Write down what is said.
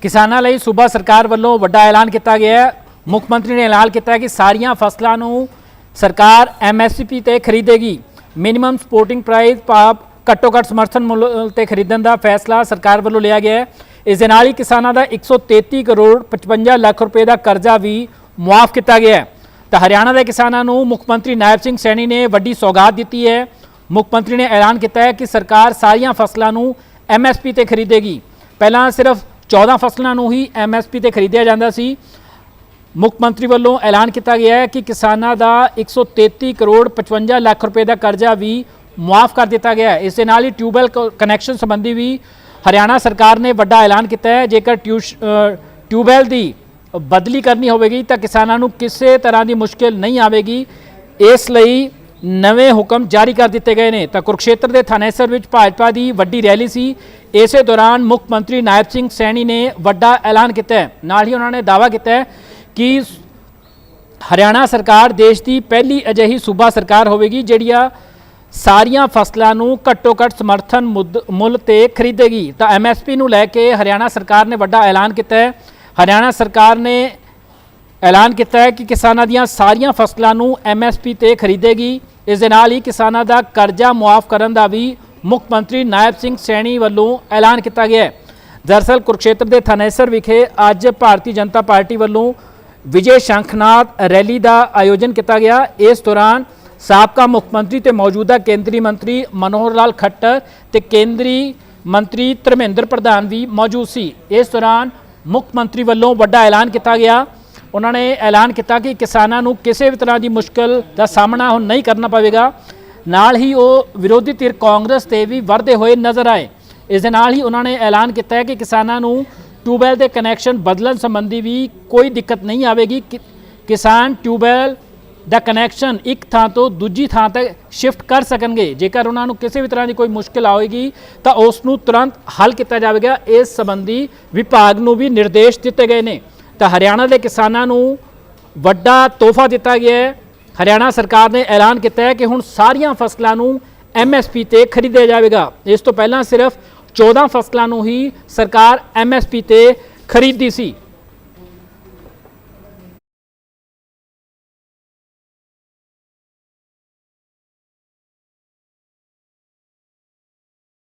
ਕਿਸਾਨਾਂ ਲਈ ਸੂਬਾ ਸਰਕਾਰ ਵੱਲੋਂ ਵੱਡਾ ਐਲਾਨ ਕੀਤਾ ਗਿਆ ਹੈ। ਮੁੱਖ ਮੰਤਰੀ ਨੇ ਐਲਾਨ ਕੀਤਾ ਹੈ ਕਿ ਸਾਰੀਆਂ ਫਸਲਾਂ ਨੂੰ ਸਰਕਾਰ ਐਮਐਸਪੀ ਤੇ ਖਰੀਦੇਗੀ। ਮਿਨੀਮਮ ਸਪੋਰਟਿੰਗ ਪ੍ਰਾਈਸ ਭਾਵ ਘੱਟੋ ਘੱਟ ਸਮਰਥਨ ਮੁੱਲ ਤੇ ਖਰੀਦਣ ਦਾ ਫੈਸਲਾ ਸਰਕਾਰ ਵੱਲੋਂ ਲਿਆ ਗਿਆ ਹੈ। ਇਸ ਦੇ ਨਾਲ ਹੀ ਕਿਸਾਨਾਂ ਦਾ 133 ਕਰੋੜ 55 ਲੱਖ ਰੁਪਏ ਦਾ ਕਰਜ਼ਾ ਵੀ ਮੁਆਫ ਕੀਤਾ ਗਿਆ ਹੈ। ਤਾਂ ਹਰਿਆਣਾ ਦੇ ਕਿਸਾਨਾਂ ਨੂੰ ਮੁੱਖ ਮੰਤਰੀ ਨਾਇਬ ਸਿੰਘ ਸੈਣੀ ਨੇ ਵੱਡੀ ਸੌਗਾਤ ਦਿੱਤੀ ਹੈ। ਮੁੱਖ ਮੰਤਰੀ ਨੇ ਐਲਾਨ ਕੀਤਾ ਹੈ ਕਿ ਸਰਕਾਰ ਸਾਰੀਆਂ ਫਸਲਾਂ ਨੂੰ ਐਮਐਸਪੀ ਤੇ ਖਰੀਦੇਗੀ। ਪਹਿਲਾਂ ਸਿਰਫ 14 ਫਸਲਾਂ ਨੂੰ ਹੀ ਐਮਐਸਪੀ ਤੇ ਖਰੀਦਿਆ ਜਾਂਦਾ ਸੀ। ਮੁੱਖ ਮੰਤਰੀ ਵੱਲੋਂ ਐਲਾਨ ਕੀਤਾ ਗਿਆ ਹੈ ਕਿ ਕਿਸਾਨਾਂ ਦਾ 133 ਕਰੋੜ 55 ਲੱਖ ਰੁਪਏ ਦਾ ਕਰਜ਼ਾ ਵੀ ਮੁਆਫ ਕਰ ਦਿੱਤਾ ਗਿਆ ਹੈ। ਇਸ ਦੇ ਨਾਲ ਹੀ ਟਿਊਬਵੈਲ ਕਨੈਕਸ਼ਨ ਸੰਬੰਧੀ ਵੀ ਹਰਿਆਣਾ ਸਰਕਾਰ ਨੇ ਵੱਡਾ ਐਲਾਨ ਕੀਤਾ ਹੈ। ਜੇਕਰ ਟਿਊਸ਼- ਅ, ਦੀ ਬਦਲੀ ਕਰਨੀ ਹੋਵੇਗੀ ਤਾਂ ਕਿਸਾਨਾਂ ਨੂੰ ਕਿਸੇ ਤਰ੍ਹਾਂ ਦੀ ਮੁਸ਼ਕਿਲ ਨਹੀਂ ਆਵੇਗੀ। ਇਸ ਲਈ ਨਵੇਂ ਹੁਕਮ ਜਾਰੀ ਕਰ ਦਿੱਤੇ ਗਏ ਨੇ। ਤਾਂ ਕੁਰਕਸ਼ੇਤਰ ਦੇ ਥਾਨੇਸਰ ਵਿੱਚ ਭਾਜਪਾ ਦੀ ਵੱਡੀ ਰੈਲੀ ਸੀ। ਇਸੇ ਦੌਰਾਨ ਮੁੱਖ ਮੰਤਰੀ ਨਾਇਬ ਸਿੰਘ ਸੈਣੀ ਨੇ ਵੱਡਾ ਐਲਾਨ ਕੀਤਾ ਹੈ। ਨਾਲ ਹੀ ਉਹਨਾਂ ਨੇ ਦਾਅਵਾ ਕੀਤਾ ਹੈ ਕਿ ਹਰਿਆਣਾ ਸਰਕਾਰ ਦੇਸ਼ ਦੀ ਪਹਿਲੀ ਅਜਿਹੀ ਸੂਬਾ ਸਰਕਾਰ ਹੋਵੇਗੀ ਜਿਹੜੀਆਂ ਸਾਰੀਆਂ ਫਸਲਾਂ ਨੂੰ ਘੱਟੋ ਘੱਟ ਸਮਰਥਨ ਮੁੱਦ- ਮੁੱਲ ਤੇ ਖਰੀਦੇਗੀ। ਤਾਂ ਐਮਐਸਪੀ ਨੂੰ ਲੈ ਕੇ ਹਰਿਆਣਾ ਸਰਕਾਰ ਨੇ ਵੱਡਾ ਐਲਾਨ ਕੀਤਾ ਹੈ। ਹਰਿਆਣਾ ਸਰਕਾਰ ਨੇ ਐਲਾਨ ਕੀਤਾ ਹੈ ਕਿ ਕਿਸਾਨਾਂ ਦੀਆਂ ਸਾਰੀਆਂ ਫਸਲਾਂ ਨੂੰ ਐਮਐਸਪੀ ਤੇ ਖਰੀਦੇਗੀ। ਇਸ ਦੇ ਨਾਲ ਹੀ ਕਿਸਾਨਾਂ ਦਾ ਕਰਜ਼ਾ ਮੁਆਫ ਕਰਨ ਦਾ ਵੀ ਮੁੱਖ ਮੰਤਰੀ ਨਾਇਬ ਸਿੰਘ ਸੈਣੀ ਵੱਲੋਂ ਐਲਾਨ ਕੀਤਾ ਗਿਆ ਹੈ। ਦਰਅਸਲ ਕੁਰਕਸ਼ੇਤਰ ਦੇ ਥਾਨੇਸਰ ਵਿਖੇ ਅੱਜ ਭਾਰਤੀ ਜਨਤਾ ਪਾਰਟੀ ਵੱਲੋਂ ਵਿਜੇ ਸ਼ੰਖਨਾਥ ਰੈਲੀ ਦਾ ਆਯੋਜਨ ਕੀਤਾ ਗਿਆ। ਇਸ ਦੌਰਾਨ ਸਾਬਕਾ ਮੁੱਖ ਮੰਤਰੀ ਤੇ ਮੌਜੂਦਾ ਕੇਂਦਰੀ ਮੰਤਰੀ ਮਨੋਹਰ ਲਾਲ ਖੱਟਰ ਤੇ ਕੇਂਦਰੀ ਮੰਤਰੀ ਧਰਮੇਂਦਰ ਪ੍ਰਧਾਨ ਵੀ ਮੌਜੂਦ ਸੀ। ਇਸ ਦੌਰਾਨ ਮੁੱਖ ਮੰਤਰੀ ਵੱਲੋਂ ਵੱਡਾ ਐਲਾਨ ਕੀਤਾ ਗਿਆ। ਉਹਨਾਂ ਨੇ ਐਲਾਨ ਕੀਤਾ ਕਿ ਕਿਸਾਨਾਂ ਨੂੰ ਕਿਸੇ ਵੀ ਤਰ੍ਹਾਂ ਦੀ ਮੁਸ਼ਕਲ ਦਾ ਸਾਹਮਣਾ ਹੁਣ ਨਹੀਂ ਕਰਨਾ ਪਵੇਗਾ। ਨਾਲ ਹੀ ਉਹ ਵਿਰੋਧੀ ਧਿਰ ਕਾਂਗਰਸ ਤੇ ਵੀ ਵਰਦੇ ਹੋਏ ਨਜ਼ਰ ਆਏ। ਇਸ ਦੇ ਨਾਲ ਹੀ ਉਹਨਾਂ ਨੇ ਐਲਾਨ ਕੀਤਾ ਹੈ ਕਿ ਕਿਸਾਨਾਂ ਨੂੰ ਟਿਊਬਵੈਲ ਦੇ ਕਨੈਕਸ਼ਨ ਬਦਲਣ ਸੰਬੰਧੀ ਵੀ ਕੋਈ ਦਿੱਕਤ ਨਹੀਂ ਆਵੇਗੀ। ਕਿ- ਕਿਸਾਨ ਟਿਊਬਵੈਲ ਦਾ ਕਨੈਕਸ਼ਨ ਇੱਕ ਥਾਂ ਤੋਂ ਦੂਜੀ ਥਾਂ ਤੱਕ ਸ਼ਿਫਟ ਕਰ ਸਕਣਗੇ। ਜੇਕਰ ਉਹਨਾਂ ਨੂੰ ਕਿਸੇ ਵੀ ਤਰ੍ਹਾਂ ਦੀ ਕੋਈ ਮੁਸ਼ਕਲ ਆਵੇਗੀ, ਤਾਂ ਉਸ ਨੂੰ ਤੁਰੰਤ ਹੱਲ ਕੀਤਾ ਜਾਵੇਗਾ। ਇਸ ਸੰਬੰਧੀ ਵਿਭਾਗ ਨੂੰ ਵੀ ਨਿਰਦੇਸ਼ ਦਿੱਤੇ ਗਏ ਨੇ। ਤਾਂ ਹਰਿਆਣਾ ਦੇ ਕਿਸਾਨਾਂ ਨੂੰ ਵੱਡਾ ਤੋਹਫਾ ਦਿੱਤਾ ਗਿਆ ਹੈ। ਹਰਿਆਣਾ ਸਰਕਾਰ ਨੇ ਐਲਾਨ ਕੀਤਾ ਹੈ ਕਿ ਹੁਣ ਸਾਰੀਆਂ ਫਸਲਾਂ ਨੂੰ ਐਮਐਸਪੀ ਤੇ ਖਰੀਦਿਆ ਜਾਵੇਗਾ। ਇਸ ਤੋਂ ਪਹਿਲਾਂ ਸਿਰਫ 14 ਫਸਲਾਂ ਨੂੰ ਹੀ ਸਰਕਾਰ ਐਮਐਸਪੀ ਤੇ ਖਰੀਦੀ ਸੀ।